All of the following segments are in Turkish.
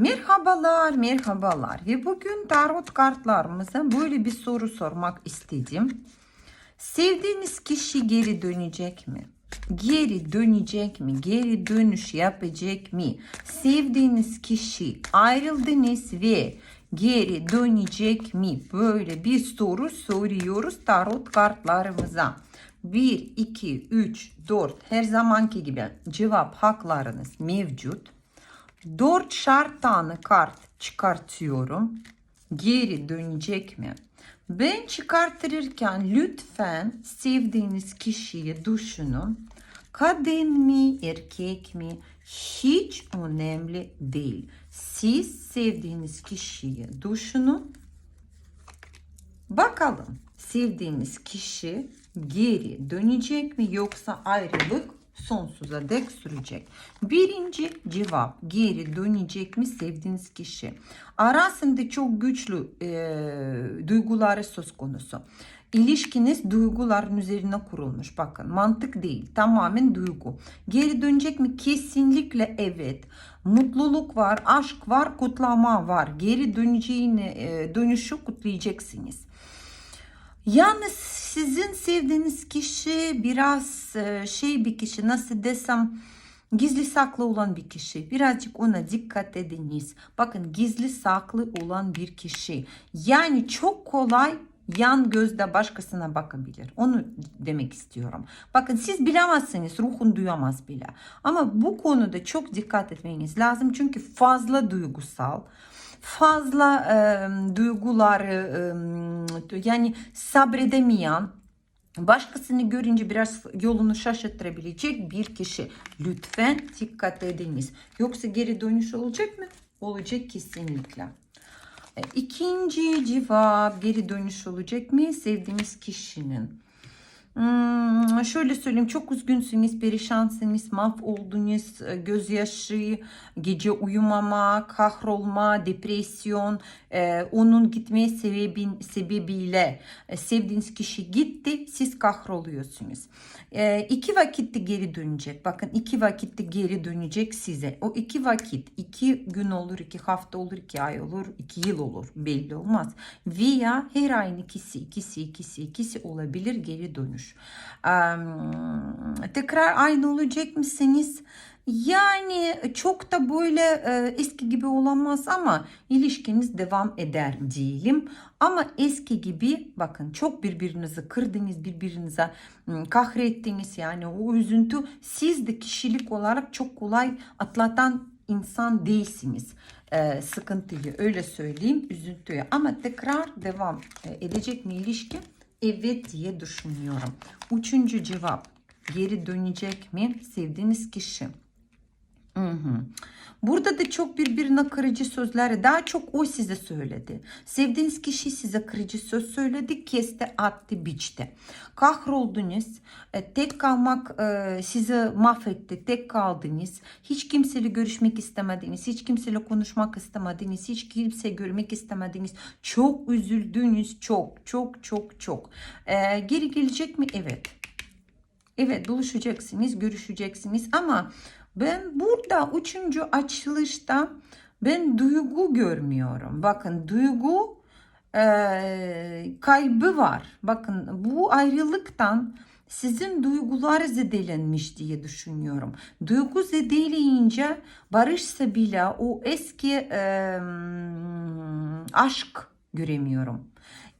Merhabalar, merhabalar. Ve bugün tarot kartlarımıza böyle bir soru sormak istedim. Sevdiğiniz kişi geri dönecek mi? Geri dönecek mi? Geri dönüş yapacak mı? Sevdiğiniz kişi ayrıldınız ve geri dönecek mi? Böyle bir soru soruyoruz tarot kartlarımıza. 1, 2, 3, 4 her zamanki gibi cevap haklarınız mevcut. 4 şart tane kart çıkartıyorum. Geri dönecek mi? Ben çıkartırken lütfen sevdiğiniz kişiyi düşünün. Kadın mı, erkek mi? Hiç önemli değil. Siz sevdiğiniz kişiyi düşünün. Bakalım sevdiğiniz kişi geri dönecek mi yoksa ayrılık sonsuza dek sürecek. Birinci cevap geri dönecek mi sevdiğiniz kişi. Arasında çok güçlü e, duyguları söz konusu. İlişkiniz duyguların üzerine kurulmuş. Bakın mantık değil tamamen duygu. Geri dönecek mi? Kesinlikle evet. Mutluluk var, aşk var, kutlama var. Geri döneceğini, e, dönüşü kutlayacaksınız. Yalnız sizin sevdiğiniz kişi biraz e, şey bir kişi nasıl desem gizli saklı olan bir kişi. Birazcık ona dikkat ediniz. Bakın gizli saklı olan bir kişi. Yani çok kolay yan gözle başkasına bakabilir. Onu demek istiyorum. Bakın siz bilemezsiniz, ruhun duyamaz bile. Ama bu konuda çok dikkat etmeniz lazım. Çünkü fazla duygusal fazla e, duyguları e, yani sabredemeyen başkasını görünce biraz yolunu şaşırtabilecek bir kişi. Lütfen dikkat ediniz. Yoksa geri dönüş olacak mı? Olacak kesinlikle. E, İkinci cevap geri dönüş olacak mı? Sevdiğimiz kişinin. Hmm, şöyle söyleyeyim çok üzgünsünüz, perişansınız, mahvoldunuz, e, gözyaşı, gece uyumama, kahrolma, depresyon, e, onun gitmeye sebebin, sebebiyle e, sevdiğiniz kişi gitti, siz kahroluyorsunuz. E, iki vakitte geri dönecek, bakın iki vakitte geri dönecek size. O iki vakit, iki gün olur, iki hafta olur, iki ay olur, iki yıl olur, belli olmaz. Veya her ayın ikisi, ikisi, ikisi, ikisi olabilir geri dönüş. Tekrar aynı olacak mısınız? Yani çok da böyle e, eski gibi olamaz ama ilişkiniz devam eder diyelim. Ama eski gibi bakın çok birbirinizi kırdınız, birbirinize kahrettiniz. Yani o üzüntü siz de kişilik olarak çok kolay atlatan insan değilsiniz. Ee, sıkıntıyı öyle söyleyeyim üzüntüyü ama tekrar devam edecek mi ilişki? Evet diye düşünüyorum. Üçüncü cevap. Geri dönecek mi sevdiğiniz kişi? Hı hı. Burada da çok birbirine kırıcı sözleri daha çok o size söyledi. Sevdiğiniz kişi size kırıcı söz söyledi, kesti, attı, biçti. Kahroldunuz, e, tek kalmak e, sizi mahvetti, tek kaldınız. Hiç kimseyle görüşmek istemediniz, hiç kimseyle konuşmak istemediniz, hiç kimse görmek istemediniz. Çok üzüldünüz, çok, çok, çok, çok. E, geri gelecek mi? Evet. Evet buluşacaksınız, görüşeceksiniz ama ben burada üçüncü açılışta ben duygu görmüyorum. Bakın duygu e, kaybı var. Bakın bu ayrılıktan sizin duygular zedelenmiş diye düşünüyorum. Duygu zedeleyince barışsa bile o eski e, aşk göremiyorum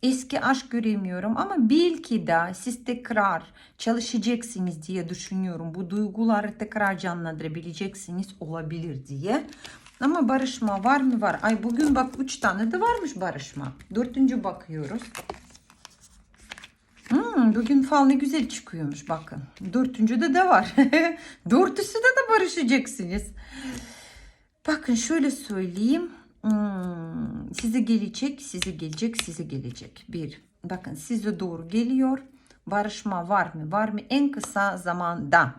eski aşk göremiyorum ama belki de siz tekrar çalışacaksınız diye düşünüyorum. Bu duyguları tekrar canlandırabileceksiniz olabilir diye. Ama barışma var mı? Var. Ay bugün bak 3 tane de varmış barışma. Dördüncü bakıyoruz. Hmm, bugün fal ne güzel çıkıyormuş bakın. Dördüncüde de var. Dörtüsü de de barışacaksınız. Bakın şöyle söyleyeyim. Hmm, size gelecek, size gelecek, size gelecek. Bir, bakın size doğru geliyor. Barışma var mı? Var mı? En kısa zamanda,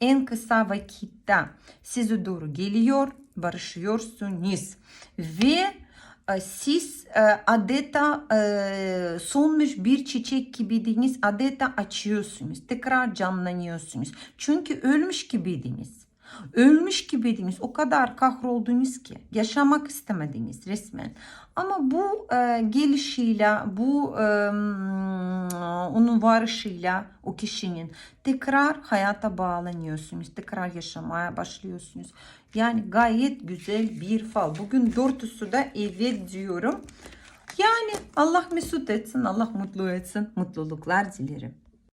en kısa vakitte size doğru geliyor. Barışıyorsunuz. Ve e, siz e, adeta e, solmuş bir çiçek gibiydiniz. Adeta açıyorsunuz. Tekrar canlanıyorsunuz. Çünkü ölmüş gibiydiniz. Ölmüş gibiydiniz. O kadar kahroldunuz ki. Yaşamak istemediniz resmen. Ama bu e, gelişiyle, bu e, onun varışıyla o kişinin tekrar hayata bağlanıyorsunuz. Tekrar yaşamaya başlıyorsunuz. Yani gayet güzel bir fal. Bugün dörtüsü de evet diyorum. Yani Allah mesut etsin, Allah mutlu etsin. Mutluluklar dilerim.